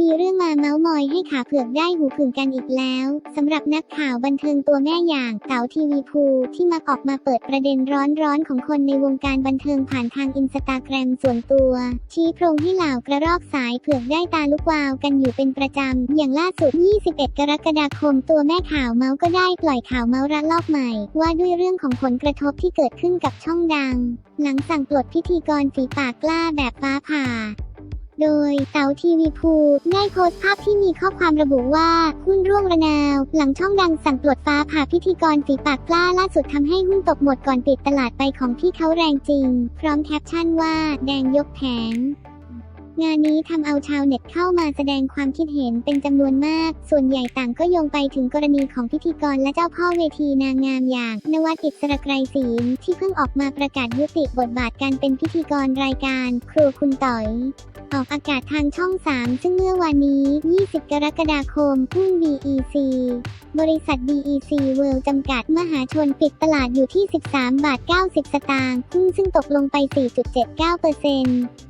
มีเรื่องมาเมาส์มอยให้ขาเผือกได้หูผึ่งกันอีกแล้วสำหรับนักข่าวบันเทิงตัวแม่อย่างเต๋าทีวีภูที่มักออกมาเปิดประเด็นร้อนๆของคนในวงการบันเทิงผ่านทางอินสตาแกรมส่วนตัว ชี้โพรงให้เหล่ากระรอกสายเผือกได้ตาลุกวาวกันอยู่เป็นประจำ อย่างล่าสุด 21 กรกฎาคม ตัวแม่ข่าวเมาส์ก็ได้ปล่อยข่าวเมาส์ระลอกใหม่ ว่าด้วยเรื่องของผลกระทบที่เกิดขึ้นกับช่องดัง หลังสั่งปลดพิธีกรฝีปากกล้าแบบฟ้าผ่า โดยเต๋าทีวีภูได้โพสต์ภาพที่มีข้อความระบุว่าหุ้นร่วงระนาว หลังช่องดังสั่งปลดฟ้าผ่าพิธีกรฝีปากกล้าล่าสุดทำให้หุ้นตกหมดก่อนปิดตลาดไปของพี่เขาแรงจริง พร้อมแคปชั่นว่าแดงยกแผง งานนี้ทำเอาชาวเน็ตเข้ามาแสดงความคิดเห็นเป็นจำนวนมาก ส่วนใหญ่ต่างก็โยงไปถึงกรณีของพิธีกรและเจ้าพ่อเวทีนางงามอย่างนวัดอิสระไกรศีลที่เพิ่งออกมาประกาศยุติบทบาทการเป็นพิธีกรรายการ ครัวคุณต่อย ออกอากาศทางช่อง 3 ซึ่งเมื่อวานนี้ 20 กรกฎาคมหุ้น BEC บริษัท BEC World จำกัดมหาชนปิดตลาดอยู่ที่ 13 บาท 90 สตางค์หุ้นซึ่งตกลงไป 4.79%